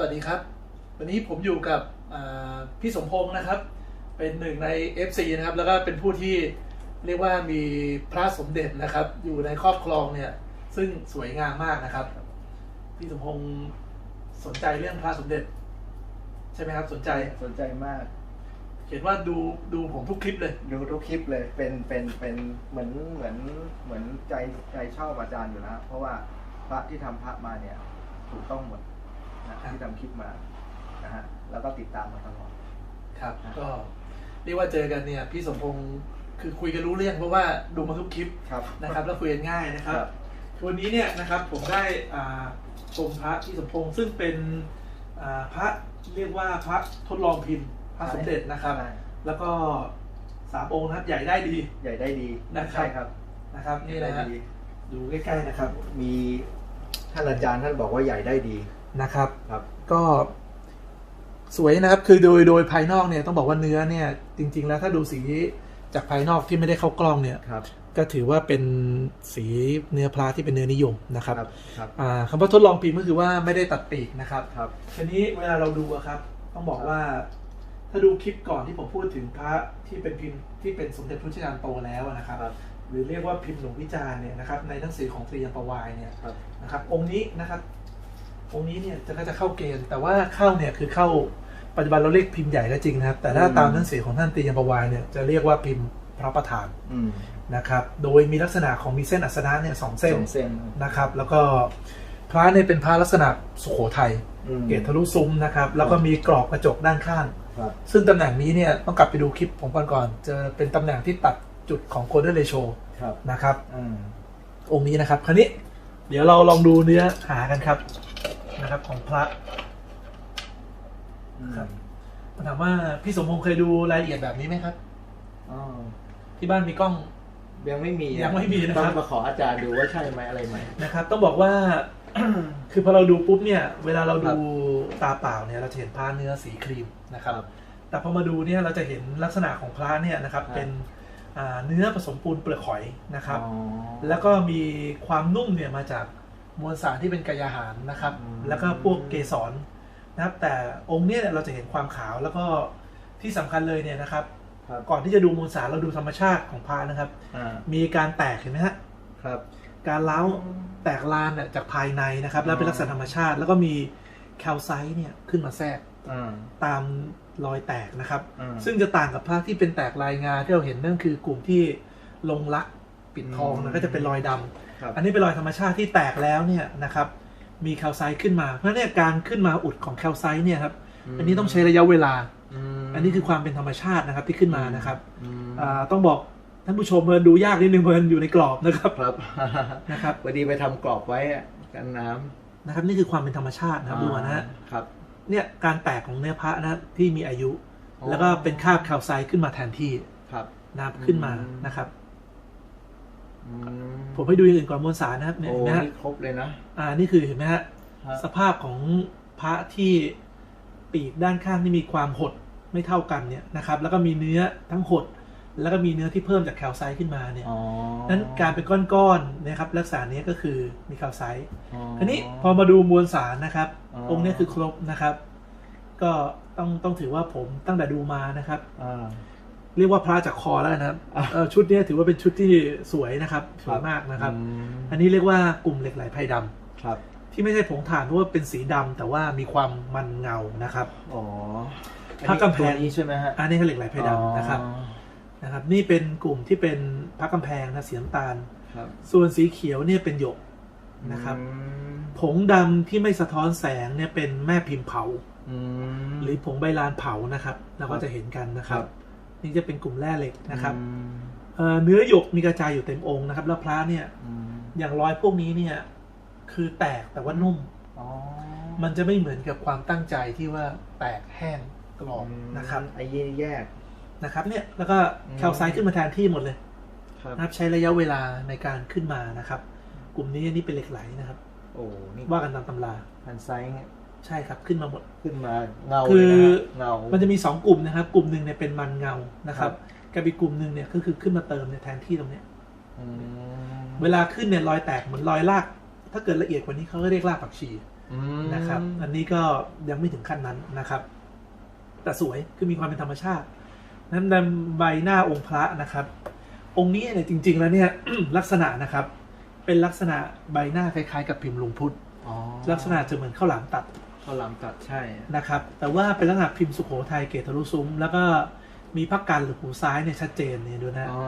สวัสดีครับ วันนี้ผมอยู่กับอ่าพี่สมพงศ์นะครับ เป็นหนึ่งใน FC นะครับ แล้วก็เป็นผู้ที่เรียกว่ามีพระสมเด็จนะครับ อยู่ในครอบครองเนี่ย ซึ่งสวยงามมากนะครับ พี่สมพงศ์สนใจเรื่องพระสมเด็จ ใช่ไหมครับ สนใจสนใจมาก เห็นว่าดูดูผมทุกคลิปเลย ดูทุกคลิปเลย เป็นเป็นเป็นเหมือนเหมือนเหมือนใจใจชอบอาจารย์อยู่แล้วเพราะว่าพระที่ทำพระมาเนี่ย ถูกต้องหมด นะครับที่ทำคลิปมานะฮะแล้วก็ติดตามมาตลอด ครับ ก็เรียกว่าเจอกันเนี่ยพี่สมพงศ์คือคุยกันรู้เรื่องเพราะว่าดูมาทุกคลิปครับ นะครับ แล้วคุยกันง่ายนะครับครับวันนี้เนี่ยนะครับผมได้อ่าชมพระที่สมพงษ์ซึ่งเป็นอ่าพระเรียกว่าพระทดลองพิมพ์พระสมเด็จนะครับ ใช่ แล้วก็สามองค์นะครับใหญ่ได้ดี ใหญ่ได้ดีนะครับ ใช่ครับนะครับนี่นะใหญ่ฮะได้ดี ดูใกล้ๆนะครับ มีท่านอาจารย์ท่านบอกว่าใหญ่ได้ดี นะครับครับ ก็สวยนะครับ คือโดยโดยภายนอกเนี่ยต้องบอกว่าเนื้อเนี่ย จริง ๆ แล้วถ้าดูสีจากภายนอกที่ไม่ได้เข้ากล้องเนี่ย ครับ ก็ถือว่าเป็นสีเนื้อพระที่เป็นเนื้อนิยมนะครับครับอ่าคำว่าทดลองพิมพ์ก็คือว่าไม่ได้ตัดปีกนะครับครับทีนี้เวลาเราดูอะครับ ต้องบอกว่า ถ้าดูคลิปก่อนที่ผมพูดถึงพระที่เป็นพิมพ์ที่เป็นสมเด็จพระชินานโตแล้วอะนะครับครับ หรือเรียกว่าพิมพ์หลวงวิจารณ์เนี่ยนะครับในหนังสือของตรียมประวายเนี่ยครับนะครับองค์นี้นะครับ องค์นี้เนี่ยจะก็จะเข้าเกณฑ์ แต่ว่าเข้าเนี่ยคือเข้าปัจจุบันเราเรียกพิมพ์ใหญ่ก็จริงนะครับ แต่ถ้าอืมตามหนังสือของท่านตรียมประวายเนี่ยจะเรียกว่าพิมพ์พระประธานอืมนะครับ โดยมีลักษณะของมีเส้นอัสนะเนี่ยสองเส้นสองเส้นนะครับ แล้วก็พระเนี่ยเป็นพระลักษณะสุโขทัยอืมเกตทะลุซุ้มนะครับ แล้วก็มีกรอบกระจกด้านข้างครับซึ่งตำแหน่งนี้เนี่ยต้องกลับไปดูคลิปผมก่อนก่อนจะเป็นตำแหน่งที่ตัดจุดของโคเดอร์เรโชครับนะครับอืมองค์นี้นะครับ คราวนี้เดี๋ยวเราลองดูเนื้อหากันครับ นะครับของพระครับถามว่าพี่สมพงษ์เคยดูรายละเอียดแบบนี้ไหมครับอ๋อที่บ้านมีกล้อง ยังไม่มียังไม่มีนะครับ ต้องมาขออาจารย์ดูว่าใช่ไหมอะไรไหมนะครับ ต้องบอกว่า คือพอเราดูปุ๊บเนี่ย เวลาเราครัดูบตาเปล่าเนี่ย เราจะเห็นพระเนื้อสีครีมนะครับครับ แต่พอมาดูเนี่ยเราจะเห็นลักษณะของพระเนี่ยนะครับครับเป็นอ่าเนื้อผสมปูนเปลือกหอยนะครับอ๋อแล้วก็มีความนุ่มเนี่ยมาจาก มวลสารที่เป็นกายอาหารนะครับอืมแล้วก็พวกเกสรนะครับ แต่องค์เนี้เนี่ยเราจะเห็นความขาวแล้วก็ที่สำคัญเลยเนี่ยนะครับครับ ก่อนที่จะดูมวลสารเราดูธรรมชาติของพระนะครับอ่ามีการแตกเห็นไหมฮะครับการเล้าแตกลานเนี่ยจากภายในนะครับ แล้วเป็นลักษณะธรรมชาติ แล้วก็มีแคลไซต์เนี่ยขึ้นมาแทรกอ่าตามรอยแตกนะครับอืมซึ่งจะต่างกับพระที่เป็นแตกลายงาที่เราเห็นนั่นคือกลุ่มที่ลงลักปิดทองอืนะมก็จะเป็นรอยดำ ครับอันนี้เป็นรอยธรรมชาติที่แตกแล้วเนี่ยนะครับมีแคลไซต์ขึ้นมา เพราะฉะนั้นเนี่ยการขึ้นมาอุดของแคลไซต์เนี่ยครับอันนี้ต้องใช้ระยะเวลามอันนี้คือความเป็นธรรมชาตินะครับที่ขึ้นมานะครับอืมอ่าต้องบอกท่านผู้ชมเมินดูยากนิดนึงเมินอยู่ในกรอบนะครับครับนะครับพอดีไปทำกรอบไว้อะกันน้ำนะครับ นี่คือความเป็นธรรมชาตินะครับดูนะฮะครับ เนี่ยการแตกของเนื้อพระนะที่มีอายุอ๋อแล้วก็เป็นคราบแคลไซต์ขึ้นมาแทนที่ครับนะครับขึ้นมาอืมนะครับอืม ผมให้ดูอย่างอื่นก่อนมวลสารนะครับเนี่ยโอ้เห็นไหมฮะนี่ครบเลยนะ อ่านี่คือเห็นไหมฮะฮะ สภาพของพระที่ปีกด้านข้างที่มีความหดไม่เท่ากันเนี่ยนะครับ แล้วก็มีเนื้อทั้งหด แล้วก็มีเนื้อที่เพิ่มจากแคลไซต์ขึ้นมาเนี่ยอ๋อนั้นการเป็นก้อนๆนะครับลักษณะนี้ก็คือมีแคลไซต์อ๋ออันนี้พอมาดูมวลสารนะครับอ๋อองค์เนี้คือครบนะครับ ก็ต้องต้องถือว่าผมตั้งแต่ดูมานะครับ อ่า เรียกว่าพระจากคอแล้วนะครับอะเอ่อชุดเนี้ยถือว่าเป็นชุดที่สวยนะครับสวยมากนะครับ อืมอันนี้เรียกว่ากลุ่มเหล็กไหลไพรดำครับ ที่ไม่ใช่ผงถ่านเพราะว่าเป็นสีดำแต่ว่ามีความมันเงานะครับ อ๋อพระกำแพง ตัวนี้ใช่ไหมฮะอันนี้คือเหล็กไหลไพรดำนะครับอ๋อนะครับ นี่เป็นกลุ่มที่เป็นพระกำแพงนะสีน้ำตาล ครับส่วนสีเขียวเนี่ยเป็นหยก นะครับ อืมผงดำที่ไม่สะท้อนแสงเนี่ยเป็นแม่พิมพ์เผา อืม หรือผงใบลานเผานะครับ เราก็จะเห็นกันนะครับ ครับ นี่จะเป็นกลุ่มแร่เหล็กนะครับอืมเอ่อเนื้อหยกมีกระจายอยู่เต็มองค์นะครับ แล้วพระเนี่ยอืมอย่างรอยพวกนี้เนี่ย คือแตกแต่ว่านุ่มอ๋อมันจะไม่เหมือนกับความตั้งใจที่ว่าแตกแห้งกรอบนะครับไอ้เย่แยกนะครับ เนี่ยแล้วก็อืมแคลไซต์ขึ้นมาแทนที่หมดเลยครับนะครับใช้ระยะเวลาในการขึ้นมานะครับ กลุ่มนี้นี่เป็นเหล็กไหลนะครับ โอ้นี่ว่ากันตามตำราพันไซส์เนี่ย ใช่ครับขึ้นมาหมด ขึ้นมาเงาคือเลยนะฮะเงา มันจะมี 2 กลุ่มนะครับ กลุ่มหนึ่งเนี่ยเป็นมันเงานะครับครักับอีกกลุ่มหนึ่งเนี่ยก็คือขึ้นมาเติมในยแทนที่ตรงเนี้ยอืมเวลาขึ้นเนี่ยรอยแตกเหมือนรอยราก ถ้าเกิดละเอียดกว่านี้เขาก็เรียกรากผักชีอืมนะครับ อันนี้ก็ยังไม่ถึงขั้นนั้นนะครับ แต่สวยคือมีความเป็นธรรมชาติ นั้นในใบหน้าองค์พระนะครับ องค์นี้เนี่ยจริง ๆ แล้วเนี่ยลักษณะนะครับ เป็นลักษณะใบหน้าคล้ายๆ กับพิมพ์หลวงพุทธอ๋อลักษณะจะเหมือนข้าวหลามตัด ข้าวหลามตัดใช่นะครับ แต่ว่าเป็นลักษณะพิมพ์สุโขทัยเกตทะลุซุ้ม แล้วก็มีพักกันหรือหูซ้ายเนี่ยชัดเจนเนี่ยดูนะอ๋อ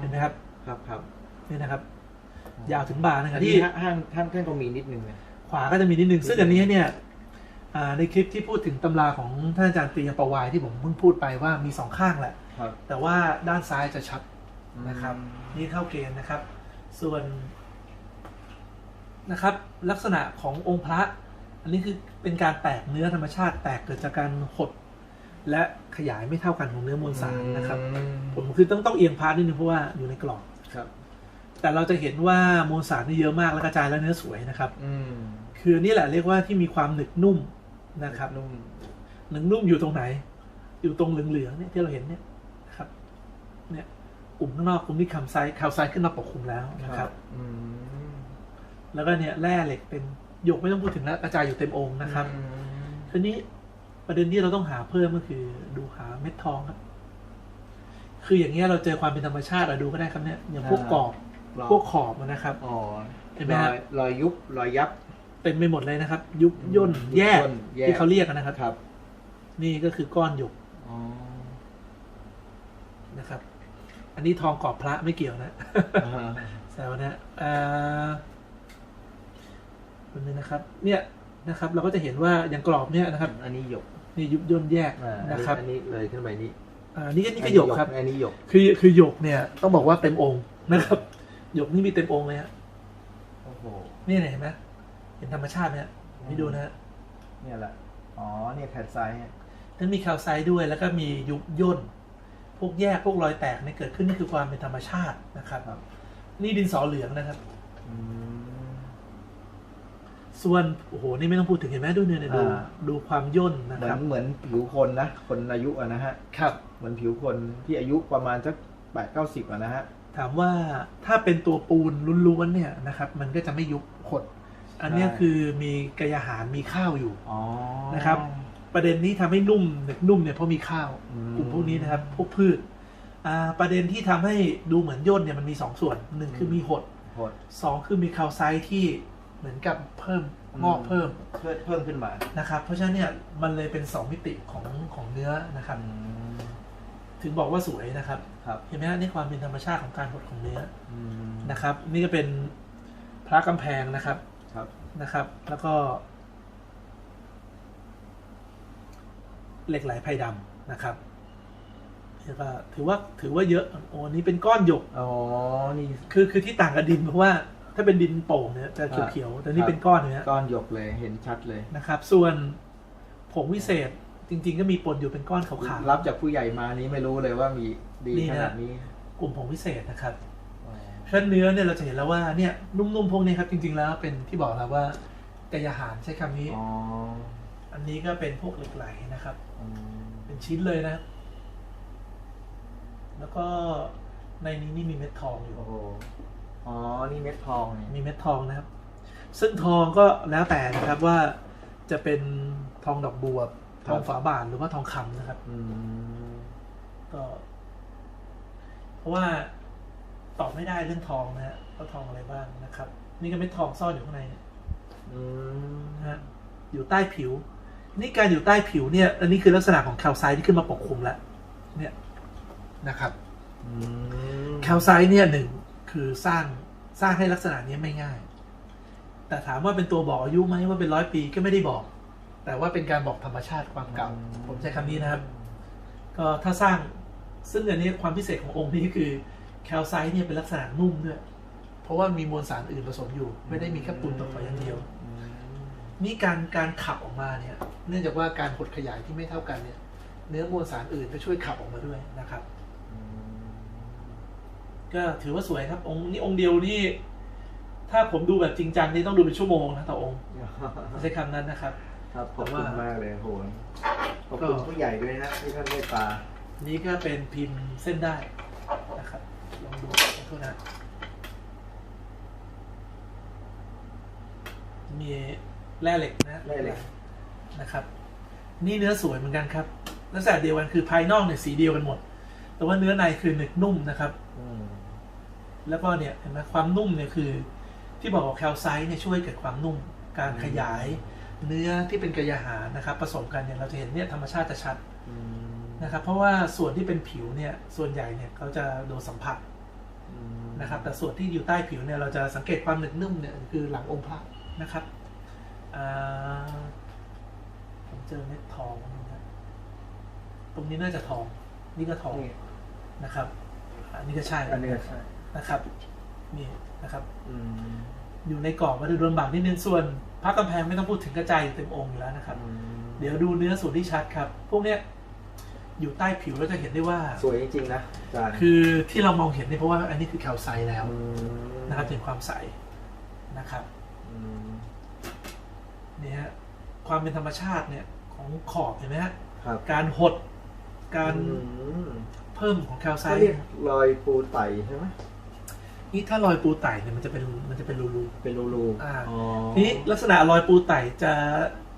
เห็นไหมครับครับครับนี่นะครับ ยาวถึงบ่านะคอัรันบนี้ที่ห้างท่านท่านก็มีนิดนึงนะขวาก็จะมีนิดนึงซึ่งอันนี้เนี่ยอ่าในคลิปที่พูดถึงตำราของท่านอาจารย์ตรียมประวายที่ผมเพิ่งพูดไปว่ามีสองข้างแหละครับแต่ว่าด้านซ้ายจะชัดนะครับ นี่เท่าเกณฑ์นะครับ ส่วนนะครับ ลักษณะขององค์พระ อันนี้คือเป็นการแตกเนื้อธรรมชาติแตกเกิดจากการหด และขยายไม่เท่ากันของเนื้อมวลสารนะครับ ผมคือต้องต้องเอียงพาร์ทนิดนึงเพราะว่าอยู่ในกรอบครับ แต่เราจะเห็นว่ามวลสารนี่เยอะมากและกระจายและเนื้อสวยนะครับอืมคือนี่แหละเรียกว่าที่มีความหนึบนุ่มนะครับนุ่มหนึบนุ่มอยู่ตรงไหน อยู่ตรงเหลืองๆเนี่ยที่เราเห็นเนี่ยนะครับ เนี่ยกลุ่มข้างนอกกลุ่มที่คำไซด์คำไซด์ขึ้นมาปกคลุมแล้วนะครับอืมแล้วก็เนี่ยแร่เหล็กเป็น หยกไม่ต้องพูดถึงแล้วกระจายอยู่เต็มองค์นะครับอืมทีนี้ประเด็นที่เราต้องหาเพิ่มก็คือดูหาเม็ดทองครับ คืออย่างเงี้ยเราเจอความเป็นธรรมชาติเราดูก็ได้ครับเนี่ยอย่างพวกกรอบรอยพวกขอบนะครับอ๋อเห็นไหมรฮะอยรอยยุบรอยยับเต็มไปหมดเลยนะครับ ยุบย่นอืมแยกยุบย่นแยกที่เขาเรียกกันนะครับครับ นี่ก็คือก้อนหยกอ๋อนะครับ อันนี้ทองกรอบพระไม่เกี่ยวนะอ่าแซวนะอ่า คนนึงนะครับ เนี่ยนะครับ เราก็จะเห็นว่าอย่างกรอบเนี่ยนะครับ อันนี้หยกนี่ยุบย่นแยกอ่านะครับ อันนี้เลยขึ้นไปนี่อ่านี่ก็นี่ก็หยกครับ อันนี้หยก คือคือหยกเนี่ยต้องบอกว่าเต็มองค์นะครับ หยกนี่มีเต็มองค์เลยฮะโอ้โหนี่เห็นไหมเห็นธรรมชาติไหมฮะนี่ดูนะฮะเนี่ยแหละ อ๋อ เนี่ยแผ่นไซส์ทั้งมีแคลไซด์ด้วย แล้วก็มียุบย่น พวกแยกพวกรอยแตกเนี่ยเกิดขึ้นนี่คือความเป็นธรรมชาตินะครับครับนี่ดินสอเหลืองนะครับ อืม ส่วนโอ้โหนี่ไม่ต้องพูดถึงเห็นไหมดูเนื้อเนี่ยดูอ่า ดูความย่นนะเหมืคอรันบเหมือนผิวคนนะ คนอายุอะนะฮะ ครับ เหมือนผิวคนที่อายุประมาณสักแปดเก้าสิบอะนะฮะ ถามว่าถ้าเป็นตัวปูนล้วนๆเนี่ยนะครับ มันก็จะไม่ยุบหดอันเนี้ยใช่ คือมีกายอาหารมีข้าวอยู่ อ๋อ นะครับ ประเด็นนี้ทำให้นุ่มหนึบนุ่มเนี่ยเพราะมีข้าวอืม กลุ่มพวกนี้นะครับพวกพืชอ่าประเด็นที่ทำให้ดูเหมือนย่นเนี่ยมันมีสองส่วนหนึ่งคือมีหดโหดสองคือมีคาลไซต์ที่ เหมือนกับเพิ่มงอกอืมเพิ่มเพิ่มเพิ่มขึ้นมานะครับ เพราะฉะนั้นเนี่ยมันเลยเป็นสองมิติของของเนื้อนะครับถึงบอกว่าสวยนะครับครับเห็นไหมฮะนี่ความเป็นธรรมชาติของการหดของเนื้ออืมนะครับ นี่ก็เป็นพระกำแพงนะครับครับนะครับ แล้วก็ เหล็กไหลไพดำนะครับแล้วก็ถือว่าถือว่าเยอะโอ้อันนี่เป็นก้อนหยกอ๋อนี่คือคือที่ต่างกับดินเพราะว่า ถ้าเป็นดินโป่งเนี่ยจะเขียวๆแต่นี่เป็นก้อนเนี้ยก้อนหยกเลยเห็นชัดเลยนะครับ ส่วนผงวิเศษจริง ๆ ก็มีปนอยู่เป็นก้อนขาวรับจากผู้ใหญ่มานี้ไม่รู้เลยว่ามีดีนี่ขนะนาดนี้ๆกลุ่มผงวิเศษนะครับอ๋อเพราะฉะนั้นเนื้อเนี่ยเราจะเห็นแล้วว่าเนี่ยนุ่มๆพวกนี้ครับจริง ๆ แล้วเป็นที่บอกแล้วว่ากายอาหารใช้คำนี้อ๋ออันนี้ก็เป็นพวกเหล็กไหลนะครับอืมเป็นชิ้นเลยนะ แล้วก็ในนี้นี่มีเม็ดทองอยู่โอ้โหอ๋อ นี่เม็ดทองนี่มีเม็ดทองนะครับ ซึ่งทองก็แล้วแต่นะครับว่าจะเป็นทองดอกบัวทองฝาบาทหรือว่าทองคำนะครับ อืมก็ เพราะว่าตอบไม่ได้เรื่องทองนะฮะว่าทองอะไรบ้างนะครับ นี่ก็เม็ดทองซ่อนอยู่ข้างในเนี่ยอืมนะฮะอยู่ใต้ผิว นี่การอยู่ใต้ผิวเนี่ย อันนี้คือลักษณะของแคลไซต์ที่ขึ้นมาปกคลุมแล้วเนี่ยนะครับ อืมแคลไซต์เนี่ยหนึ่ง คือสร้างสร้างให้ลักษณะนี้ไม่ง่าย แต่ถามว่าเป็นตัวบอกอายุไหมว่าเป็นร้อยปีก็ไม่ได้บอก แต่ว่าเป็นการบอกธรรมชาติความเก่า ผมใช้คำนี้นะครับ ก็ถ้าสร้างซึ่งอันนี้ความพิเศษขององค์นี้คือแคลไซต์เนี่ยเป็นลักษณะนุ่มด้วย เพราะว่ามีมวลสารอื่นผสมอยู่ ไม่ได้มีแค่ปูนตกไปอย่างเดียวอืมนี่การการขับออกมาเนี่ย เนื่องจากว่าการหดขยายที่ไม่เท่ากันเนี่ย เนื้อมวลสารอื่นก็ช่วยขับออกมาด้วยนะครับอืม ก็ถือว่าสวยครับ องค์นี้องค์เดียวนี่ถ้าผมดูแบบจริงจังนี่ต้องดูเป็นชั่วโมงนะต่อองค์ไม่ใช่คำนั้นนะครับ ครับขอบแต่คุว่าณมากเลยโหนขอบคุณก็ผู้ใหญ่ด้วยนะที่ท่านเมตตานี่ก็เป็นพิมพ์เส้นได้นะครับลองดูขอโทษนะมีแร่เหล็กนะแร่เหล็กนะครับ นี่เนื้อสวยเหมือนกันครับลักษณะเดียวกันคือภายนอกเนี่ยสีเดียวกันหมด แต่ว่าเนื้อในคือหนึบนุ่มนะครับอืม แล้วก็เนี่ยเห็นไหมความนุ่มเนี่ยคือ ที่บอกว่าแคลไซต์เนี่ยช่วยเกิดความนุ่ม การขยาย เนื้อที่เป็นกระยาหารนะครับผสมกันเนี่ยเราจะเห็นเนี่ยธรรมชาติจะชัดอืมนะครับเพราะว่าส่วนที่เป็นผิวเนี่ยส่วนใหญ่เนี่ยเขาจะโดนสัมผัสอืมนะครับ แต่ส่วนที่อยู่ใต้ผิวเนี่ยเราจะสังเกตความหนึบนุ่มเนี่ยคือหลังองค์พระนะครับอ่าผมเจอเม็ดทองนะตรงนี้น่าจะทอง นี่ก็ทองนี่นะครับ อันนี้ก็ใช่อันนี้ก็ใช่ นะครับนี่นะครับอืมอยู่ในกรอบวัตถุโดนบางนิดนึงส่วนพระกำแพงไม่ต้องพูดถึงกระจายอยู่เต็มองค์อยู่แล้วนะครับอืมเดี๋ยวดูเนื้อส่วนที่ชัดครับ พวกเนี้ยอยู่ใต้ผิวเราจะเห็นได้ว่า สวยจริงๆนะอาจารย์คือที่เรามองเห็นเนี่ยเพราะว่าอันนี้คือแคลไซต์แล้วมนะครับถึงความใสนะครับอืมเนี่ยฮะความเป็นธรรมชาติเนี่ยของขอบเห็นไหมฮะครับการหดการอืมเพิ่มของแคลไซเขาต์เรียกรอยปูไตใช่ไหม นี่ถ้ารอยปูไต่เนี่ยมันจะเป็นมันจะเป็นรูเป็นรูอ่าๆอ๋อๆทีนี้ลักษณะรอยปูไต่จะ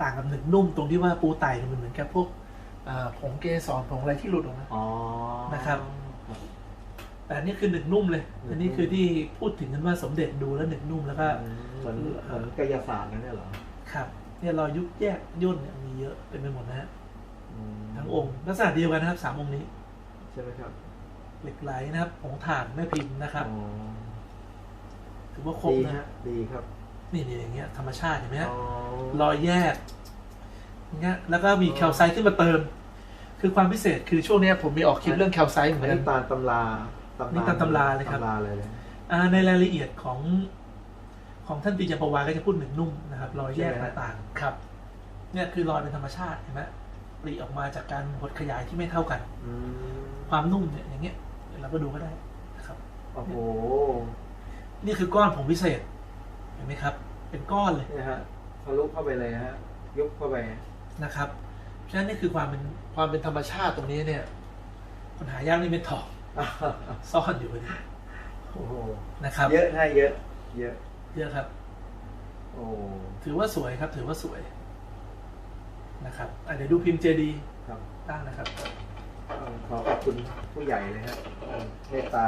ต่างกับหนึบนุ่มตรงที่ว่าปูไต่เนี่ยมันเหมือนกับพวกอ่าผงเกสรผงอะไรที่หลุดออกมาอ๋อนะครับ แต่อันนี่คือหนึบนุ่มเลยหนึบนุ่มอันนี้คือที่พูดถึงกันว่าสมเด็จดูแล้วหนึบนุ่มแล้วก็อืมเหมือนเหมือนกายศาสตร์นั่นเนี่ยเหรอครับเนี่ยรอยยุบแยกย่นเนี่ยมีเยอะเต็มไปหมดนะฮะอืมทั้งองค์ลักษณะเดียวกันนะครับสามองค์นี้ใช่ไหมครับ เหล็กไหลนะครับผงถ่านแม่พิมพ์นะครับอ๋อ ถือว่าครบดีนะฮะดีครับ นี่นี่อย่างเงี้ยธรรมชาติเห็นไหมฮะอ๋อรอยแยกอย่างเงี้ยแล้วก็มีแคลไซต์ขึ้นมาเติม คือความพิเศษคือช่วงเนี้ยผมมีออกคลิปเรื่องแคลไซต์เหมือัอนนกันี้นตามตำราตำนี่ตามตำราเลยครับ ตำราเลยเลยอ่าในรายละเอียดของของท่านปีจปวาก็จะพูดหนึ่งนุ่มนะครับ รอยแยกใช่ไหมฮะ ต่างๆครับ เนี่ยคือรอยเป็นธรรมชาติเห็นไหมปลีออกมาจากการหดขยายที่ไม่เท่ากัน อืมความนุ่มเนี่ยอย่างเงี้ยเดี๋ยวเราก็ดูก็ได้นะครับ โอ้โห นี่คือก้อนผงพิเศษ เห็นไหมครับ เป็นก้อนเลยเนี่ยฮะทะลุเข้าไปเลยฮะยุบเข้าไปนะครับฉะนั้นนี่คือความเป็นความเป็นธรรมชาติตรงนี้เนี่ยปัญหายากนี่เป็นทองซ่อนอยู่พอดีโอ้โหนะครับ เยอะให้เยอะ เยอะ เยอะครับ โอ้ถือว่าสวยครับ ถือว่าสวยนะครับอะเดี๋ยวดูพิมพ์เจดีครับตั้งนะครับต้องขอขอบคุณผู้ใหญ่เลยฮะเมตตา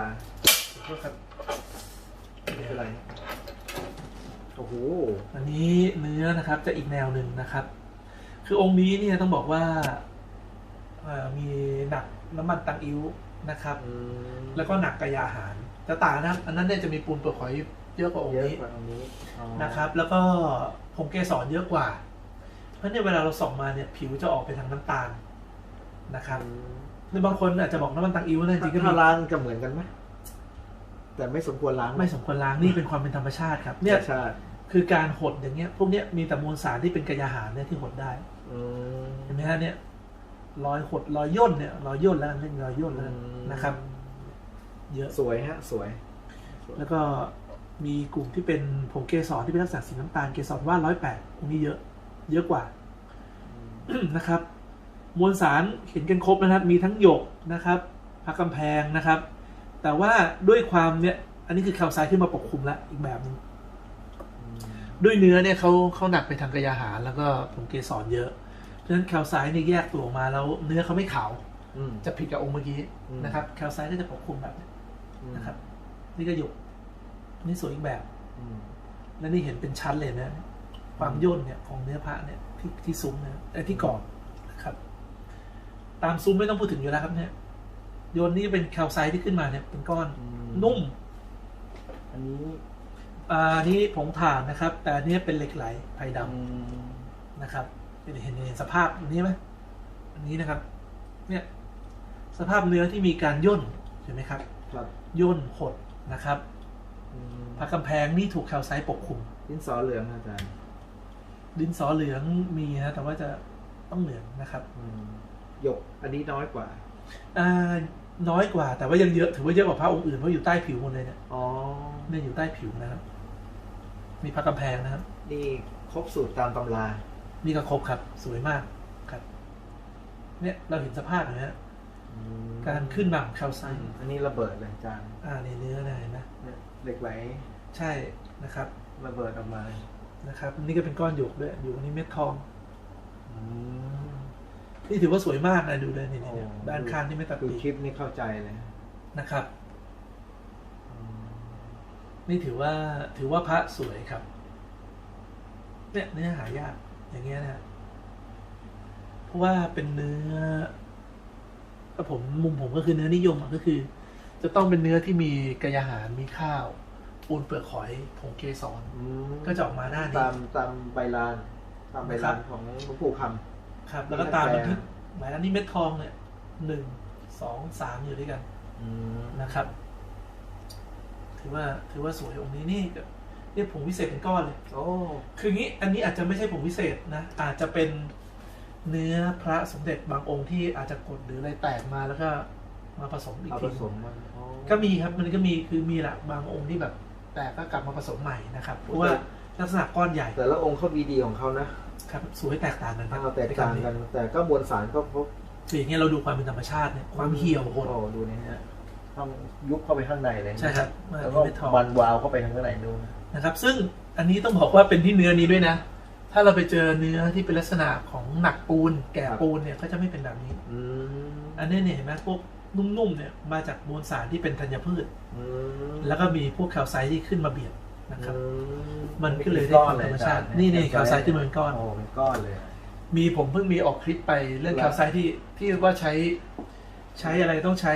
ขอโทษครับไม่ เป็นไรโอ้โหอันนี้เนื้อนะครับจะอีกแนวหนึ่งนะครับ คือองค์นี้เนี่ยต้องบอกว่าเอ่อมีหนักน้ำมันตังอิ้วนะครับอืมแล้วก็หนักกระยาหารจะต่างนะครับอันนั้นเนี่ยจะมีปูนเปลือกหอยเยอะกว่าองค์เยอะนี้กว่าตรงนี้อ๋อนะครับ แล้วก็ผงเกสรเยอะกว่า เพราะเนี่ยเวลาเราส่องมาเนี่ยผิวจะออกไปทางน้ำตาลนะครับอืมหรือบางคนอาจจะบอกน้ำมันตังอิ้วนะจริงๆก็มีถ้าล้างจะเหมือนกันไหม แต่ไม่สมควรล้างไม่สมควรล้างนี่เป็นความเป็นธรรมชาติครับเนี่ยใช่คือการหดอย่างเงี้ย พวกเนี้ยมีแต่มวลสารที่เป็นกระยาหารเนี่ยที่หดได้อืมเห็นไหมฮะเนี่ยรอยหดรอยย่นเนี่ยรอยย่นแล้วกันเรียกรอยย่นแล้วกันอืมนะครับ เยอะสวยฮะสวย แล้วก็มีกลุ่มที่เป็นผงเกสรที่เป็นลักษณะสีน้ำตาลเกสรว่าร้อยแปดพวกนี้เยอะ เยอะกว่านะครับ มวลสารเห็นกันครบนะครับ มีทั้งหยกนะครับพักกำแพงนะครับ แต่ว่าด้วยความเนี่ยอันนี้คือแคลไซต์ขึ้นมาปกคลุมแล้วอีกแบบหนึงด้วยเนื้อเนี่ยเขาเขาหนักไปทางกระยาหารแล้วก็ผงเกสรเยอะเพราะฉะนั้นแคลไซต์เนี่ยแยกตัวออกมาแล้วเนื้อเขาไม่ขาวอืมจะผิดกับองค์เมื่อกี้อืมนะครับแคลไซต์ก็จะปกคลุมแบบนี้อืมนะครับ นี่ก็หยกอันนี่สวยอีกแบบอืมและนี่เห็นเป็นชั้นเลยนะความย่นเนี่ยของเนื้อพระเนี่ยที่ที่ซุ้มนะไอ้ที่กรอบนะครับ ตามซุ้มไม่ต้องพูดถึงอยู่แล้วครับเนี่ย โยนนี่เป็นแคลไซต์ที่ขึ้นมาเนี่ยเป็นก้อนอืมนุ่ม อันนี้อ่านี่ผงถ่านนะครับ แต่อันนี้เป็นเหล็กไหลไผ่ดำอืมนะครับเห็นเห็นเห็นสภาพอันนี้ไหมอันนี้นะครับ เนี่ย สภาพเนื้อที่มีการย่นเห็นไหมครับครับย่นหดนะครับอืมผักกำแพงนี่ถูกแคลไซต์ปกคลุม ดินสอเหลืองอาจารย์ ดินสอเหลืองมีนะแต่ว่าจะต้องเหลืองนะครับอืมหยกอันนี้น้อยกว่าอ่า น้อยกว่า แต่ว่ายังเยอะถือว่าเยอะกว่าพระองค์อื่นเพราะอยู่ใต้ผิวหมดเลยเนี่ยอ๋อเนี่ยอยู่ใต้ผิวนะครับ มีผักกำแพงนะครับนี่ครบสูตรตามตำรา นี่ก็ครบครับ สวยมากครับ เนี่ยเราเห็นสภาพนะฮะอืมการขึ้นมาของแคลไซอืมต์อันนี้ระเบิดเลยอาจารย์อ่าในเนื้อนะเห็นไหมเนี่ยเหล็กไหลใช่นะครับระเบิดออกมานะครับ นี่ก็เป็นก้อนหยกด้วยอยู่อันนี้เม็ดทอง อืม นี่ถือว่าสวยมากนะดูเลยนี่โอ้นี่ด้านข้างที่ไม่ตัดดูปีคลิปนี่เข้าใจเลยนะครับอืมนี่ถือว่าถือว่าพระสวยครับ เนี่ยเนื้อหายาก อย่างเงี้ยนะเพราะว่าเป็นเนื้อก็ผมมุมผมก็คือเนื้อนิยมอะก็คือ จะต้องเป็นเนื้อที่มีกายอาหารมีข้าวปูนเปลือกหอยผงเกสรอืมก็จะออกมาหน้านี้ตามตามใบลาน ตามใบลานของหลวงปู่ค ครับ แล้วก็ตามมาที่หมายเลขนี้เม็ดทองเนี่ยหนึ่งสองสามอยู่ด้วยกันำอืมนะครับ ถือว่าถือว่าสวยองค์นี้นี่ก็เรียกผงวิเศษเป็นก้อนเลย โอ้คืองี้อันนี้อาจจะไม่ใช่ผงวิเศษนะ อาจจะเป็นเนื้อพระสมเด็จบางองค์ที่อาจจะกดหรืออะไรแตกมาแล้วก็มาผสมอีกเอาทีผสมมันอ๋อก็มีครับมันก็มีคือมีแหละบางองค์ที่แบบ แตกก็กลับมาผสมใหม่นะครับเพราะว่าลักษณะก้อนใหญ่ แต่ละองค์เขามีดีของเขานะ ครับสวยแตกต่างกันครับเอาแตกต่างกัน แต่ก็มวลสารก็พบคืออย่างเงี้ยเราดูความเป็นธรรมชาติเนี่ยความเหี่ยวโหดโอ้ดูนี่ฮะต้องยุบเข้าไปข้างในเลยใช่ครับแล้วก็ไม่ทองวันวาวเข้าไปข้างในนู้นนะครับ ซึ่งอันนี้ต้องบอกว่าเป็นที่เนื้อนี้ด้วยนะ ถ้าเราไปเจอเนื้อที่เป็นลักษณะของหนักปูน แก่ปูนเนี่ยก็จะไม่เป็นแบบนี้อืมอันนี้เนี่ยเห็นไหมพวกนุ่มๆเนี่ยมาจากมวลสารที่เป็นธัญพืชอืมแล้วก็มีพวกแคลไซต์ที่ขึ้นมาเบียด นะครับอืมันก็เลยได้ความธรรมชาติก้อนี่นี่แคลไซต์ขึ้นมาเป็นก้อนโอ้เป็นก้อนเลย มีผมเพิ่งมีออกคลิปไปเรื่องแคลไซต์ที่ที่ว่าใช้ ใช้อะไรต้องใช้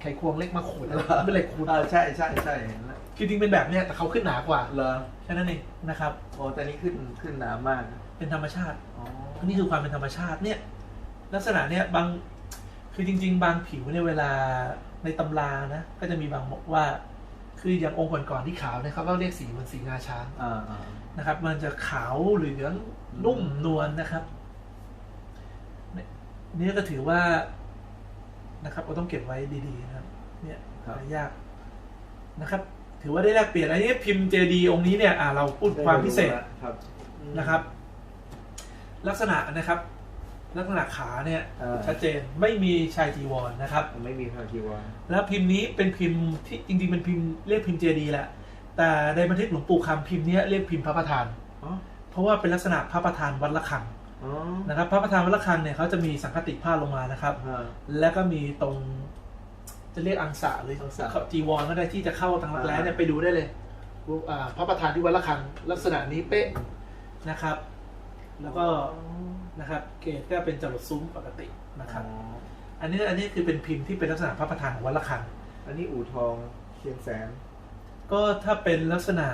ไขควงเล็กมาขูดอะไรไม่เหล็กขูดอ่าใช่ใช่ใช่เห็นแล้วคือจริงเป็นแบบเนี้ยแต่เขาขึ้นหนากว่าเหรอแค่นั้นเองนะครับโอ้แต่นี่ขึ้นขึ้นหนามาก เป็นธรรมชาติอ๋ออันนี้คือความเป็นธรรมชาติเนี่ย ลักษณะเนี่ยบางคือจริง ๆ บางผิวเนี่ยเวลาในตำรานะ ก็จะมีบางบอกว่า คืออย่างองค์ก่อนๆที่ขาวเนี่ยเขาก็เรียกสีเหมือนสีงาช้างอ่าอ่านะครับ มันจะขาวเหลืองนุ่มนวลนะครับเนี่ยนี่ก็ถือว่านะครับเราต้องเก็บไว้ดีๆนะครับ เนี่ยหายากนะครับ ถือว่าได้แลกเปลี่ยนอันนี้พิมพ์เจดีองค์นี้เนี่ยอ่าเราพูดความพิเศษครับ นะครับ ลักษณะนะครับ ลักษณะขาเนี่ยอ่าชัดเจนไม่มีชายจีวรนะครับ ไม่มีพาคีวาแล้วพิมพ์นี้เป็นพิมพ์ที่จริงๆเป็นพิมพ์เรียกพิมพ์เจดีแหละ แต่ในบันทึกหลวงปู่คำพิมพ์เนี้ยเรียกพิมพ์พระประธาน อ๋อเพราะว่าเป็นลักษณะพระประธานวัดละคังอ๋อนะครับพระประธานวัดละคังเนี่ยเขาจะมีสังคติผ้าลงมานะครับ ฮะ แล้วก็มีตรงจะเรียกอังสะหรืออังสะจีวรก็ได้ที่จะเข้าทางรักแร้เนี่ยอ่าไปดูได้เลยอ่าพระประธานที่วัดละคังลักษณะนี้เป๊ะนะครับ แล้วก็นะครับเกรดก็เป็นจรดซุ้มปกตินะครับอ๋ออันนี้อันนี้คือเป็นพิมพ์ที่เป็นลักษณะพระประธานของวัดละคัง อันนี้อู่ทองเชียงแสน ก็ถ้าเป็นลักษณะ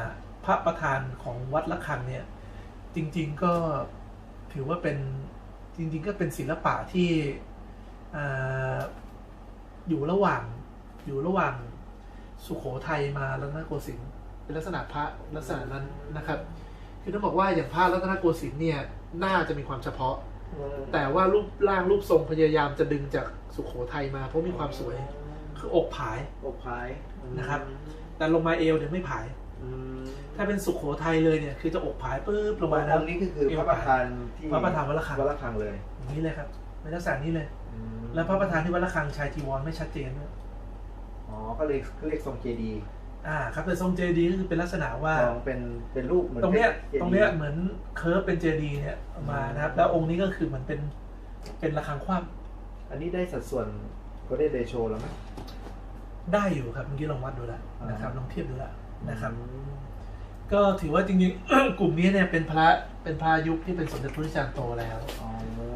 พระประธานของวัดละคังเนี่ย จริง ๆก็ถือว่าเป็นจริง ๆ ก็เป็นศิลปะที่อ่าอยู่ระหว่างอยู่ระหว่างสุโขทัยมาแล้วนะโกสินทร์เป็นลักษณะพระลักษณะนั้นนะครับ คือต้องบอกว่าอย่างพระรัตนโกสินทร์เนี่ยน่าจะมีความเฉพาะ แต่ว่ารูปร่างรูปทรงพยายามจะดึงจากสุโขทัยมาเพราะมีความสวย คืออกผายอกพายนะครับ แต่ลงมาเอวเนี่ยไม่ผายอืมถ้าเป็นสุโขทัยเลยเนี่ยคือจะอกผายปุ๊บลงมาอแล้วงค์นี้ก็คือพระประธานที่พระประธานวัดระฆัง วัดระฆังเลยอย่างนี้เลยครับในลักษณะนี้เลยอืมแล้วพระประธานที่วัดระฆังชายจีวรไม่ชัดเจนด้วยอ๋อ ก็เลยก็เรียกทรงเจดีย์ อ่าครับแต่ทรงเจดีก็คือเป็นลักษณะว่าทองเป็นเป็นรูปเหมือนตรงเนี้ยจดีตรงเนี้ยเหมือนเคิร์ฟเป็นเจดีเนี่ยมานะครับ แล้วองค์นี้ก็คือเหมือนเป็นเป็นระฆังคว่อันนี้ได้สัดส่วนก็ได้เดโชแล้วไหมำได้อยู่ครับเมื่อกี้ลองวัดดูแล้วนะครับอ่าลองเทียบดูแล้วนะครับอืมก็ถือว่าจริงๆ กลุ่มนี้เนี่ยเป็นพระเป็นพระยุคที่เป็นสมเด็จพระพุทธจารย์โตแล้วอ๋อ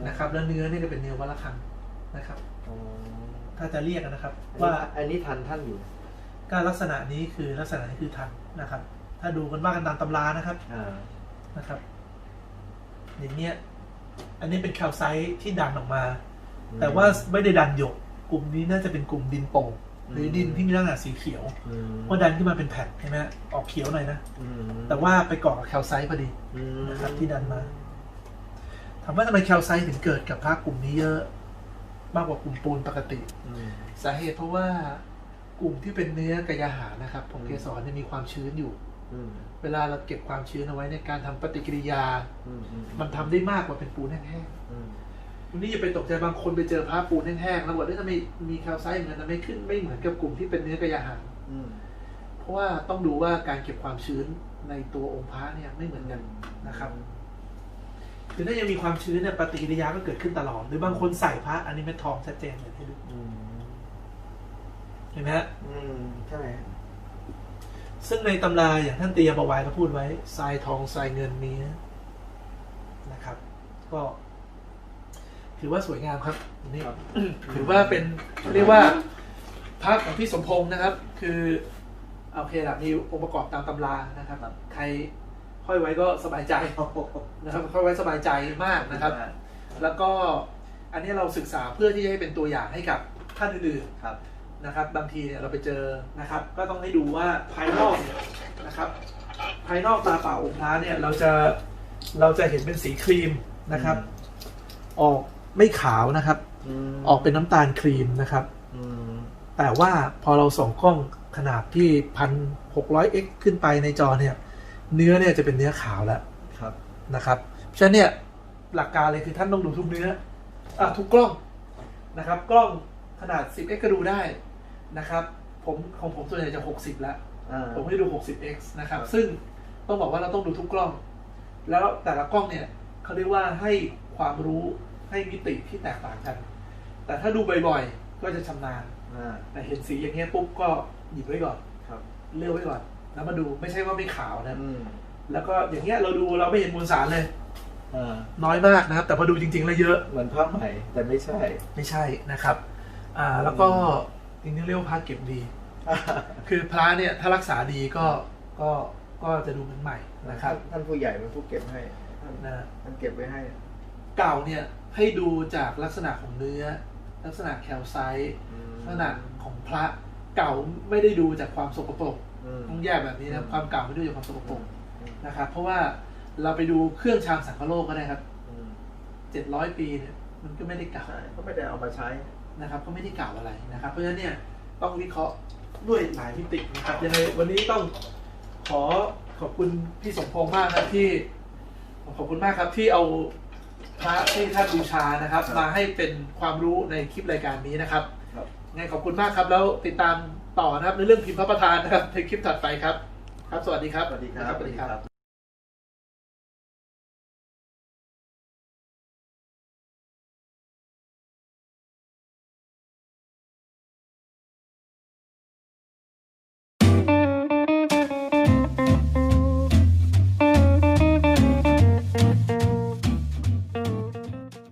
นะครับแล้วเนื้อนี่ก็เป็นเนื้อวัดระฆังนะครับอ๋อถ้าจะเรียกนะครับว่าว่าอันนี้ทันท่านอยู่ การลักษณะนี้คือลักษณะนี้คือทันนะครับ ถ้าดูกันว่ากันตามตำรานะครับอ่านะครับ อย่างเงี้ย อันนี้เป็นแคลไซต์ที่ดันออกมา แต่ว่าไม่ได้ดันหยก กลุ่มนี้น่าจะเป็นกลุ่มดินโป่งหรือดินที่มีลักษณะสีเขียวอืมเพราะดันขึ้นมาเป็นแผ่นใช่ไหมออกเขียวหน่อยนะอืมแต่ว่าไปเกาะกับแคลไซต์พอดีอืมนะครับ ที่ดันมาถามว่าทำไมแคลไซต์ถึงเกิดกับพระกลุ่มนี้เยอะ มากกว่ากลุ่มปูนปกติอืมสาเหตุเพราะว่า กลุ่มที่เป็นเนื้อกายอาหารนะครับผงเกสรเนี่ยมีความชื้นอยู่อืมเวลาเราเก็บความชื้นเอาไว้ในการทำปฏิกิริยาอืมอืมันทำได้มากกว่าเป็นปูนแห้งอืมๆวันนี้อย่าไปตกใจบางคนไปเจอพระปูนแห้งๆแล้วบอกว่าทำไมมีแคลไซต์เหมือนกันแต่ไม่ขึ้นไม่เหมือนกับกลุ่มที่เป็นเนื้อกายอาหารอืมเพราะว่าต้องดูว่าการเก็บความชื้นในตัวองค์พระเนี่ยไม่เหมือนกันนะครับคือถ้ายังมีความชื้นเนี่ยปฏิกิริยาก็เกิดขึ้นตลอด หรือบางคนใส่พระอันนี้เม็ดทองชัดเจนเลยให้ดูอืมเห็นไหมฮะอืมใช่ซึ่งในตำราอย่างท่านเตียประวายก็พูดไว้ทรายทองทรายเงินนี้นะครับ ก็ถือว่าสวยงามครับอันนี่ครับถือว่าเป็นเรียกว่าพระของพี่สมพงษ์นะครับ คือโอเคละมีองค์ประกอบตามตำรานะครับใครห้อยไว้ก็สบายใจโอ้โหนะครับห้อยไว้สบายใจมากนะครับ แล้วก็อันนี้เราศึกษาเพื่อที่จะให้เป็นตัวอย่างให้กับท่านอื่นๆครับ นะครับบางทีเนี่ยเราไปเจอนะครับ ก็ต้องให้ดูว่าภายนอกเนี่ยนะครับ ภายนอกตาเปล่าองค์พระเนี่ยเราจะเราจะเห็นเป็นสีครีมนะครับ ออกไม่ขาวนะครับมออกเป็นน้ำตาลครีมนะครับอืมแต่ว่าพอเราส่องกล้องขนาดที่พันหกร้อยเอ็กขึ้นไปในจอเนี่ย เนื้อเนี่ยจะเป็นเนื้อขาวแล้วครับนะครับฉะนั้นเนี่ยหลักการเลยคือท่านต้องดูทุกเนื้ออะทุกกล้องนะครับ กล้อง ขนาด 10x ก็ดูได้นะครับ ผมของผมส่วนใหญ่จะ 60 แล้วอ่าผมไม่ได้ดู 60x นะครับครับ ซึ่งต้องบอกว่าเราต้องดูทุกกล้อง แล้วแต่ละกล้องเนี่ยเขาเรียกว่าให้ความรู้ให้มิติที่แตกต่างกัน แต่ถ้าดูบ่อยๆ ก็จะชำนาญอ่าแต่เห็นสีอย่างเงี้ยปุ๊บก็หยิบไว้ก่อนครับเลือกไว้ก่อน แล้วมาดูไม่ใช่ว่าไม่ขาวนะอืมแล้วก็อย่างเงี้ยเราดูเราไม่เห็นมวลสารเลยอ่าน้อยมากนะครับ แต่พอดูจริงๆแล้วเยอะเหมือนภาพใหม่แต่ไม่ใช่ ไม่ใช่นะครับ อ่า แล้วก็จริงๆเรียกว่าพระเก็บดี คือพระเนี่ยถ้ารักษาดีก็ก็ก็จะดูเหมือนใหม่นะครับ ท่านผู้ใหญ่เป็นผู้เก็บให้ท่านนะท่านเก็บไว้ให้ เก่าเนี่ยให้ดูจากลักษณะของเนื้อ ลักษณะแคลไซต์อืมลักษณะของพระเก่าไม่ได้ดูจากความสกปรกอืมต้องแยกแบบนี้นะความเก่าไม่ได้ดูจากความสกปรกอืมนะครับเพราะว่าเราไปดูเครื่องชามสังคโลกก็ได้ครับอืมเจ็ดร้อยปีเนี่ยมันก็ไม่ได้เก่าใช่ก็ไม่ได้เอามาใช้ นะครับก็ไม่ได้กล่าวอะไรนะครับ เพราะฉะนั้นเนี่ยต้องวิเคราะห์ด้วยหลายมิตินะครับยังไงวันนี้ต้องขอขอบคุณพี่สมพงษ์มากครับที่ขอบคุณมากครับที่เอาพระที่ท่านบูชานะครับครับมาให้เป็นความรู้ในคลิปรายการนี้นะครับครับยังไงขอบคุณมากครับแล้วติดตามต่อนะครับในเรื่องพิมพ์พระประธานนะครับในคลิปถัดไปครับ ครับ สวัสดีครับสวัสดีครับสวัสดีครับ